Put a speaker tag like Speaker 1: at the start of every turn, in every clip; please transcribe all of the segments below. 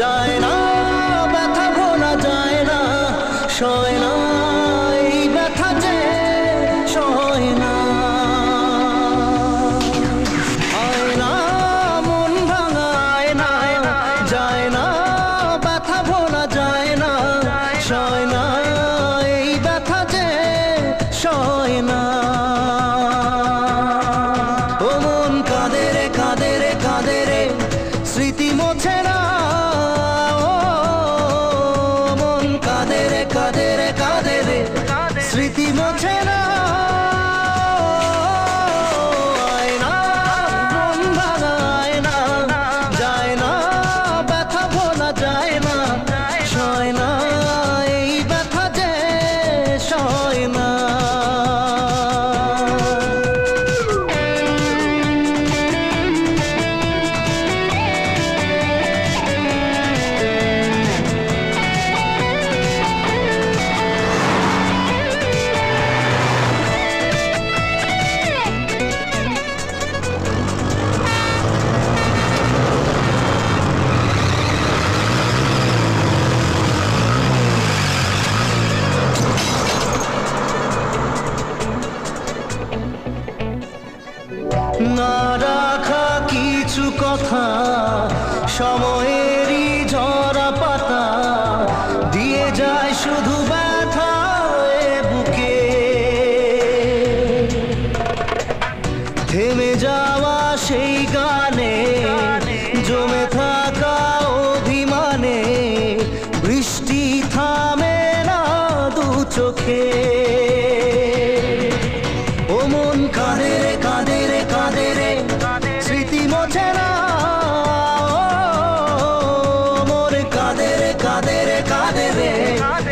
Speaker 1: যায় না ব্যথা ভোলা যায় না সয় না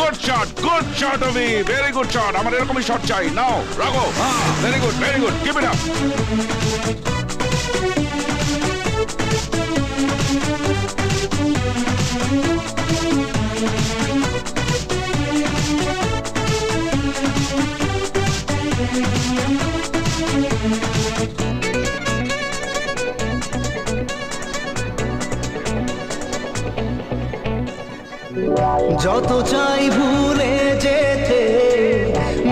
Speaker 2: গুড শট গুড শট অফি ভেরি গুড শট আমার এরকমই শট চাই। নাও, রাখো। Very good very good keep it up
Speaker 1: যত চাই ভুলে যেতে,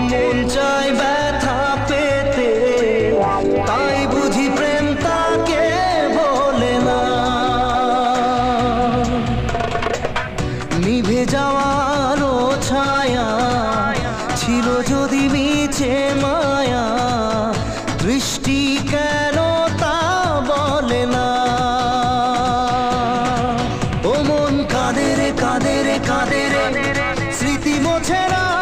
Speaker 1: মন চাই ব্যথা পেতে, তাই বুঝি প্রেম তাকে বলে না। নিভে যাওয়ারও ছায়া ছিল যদি মিছে ছেড়া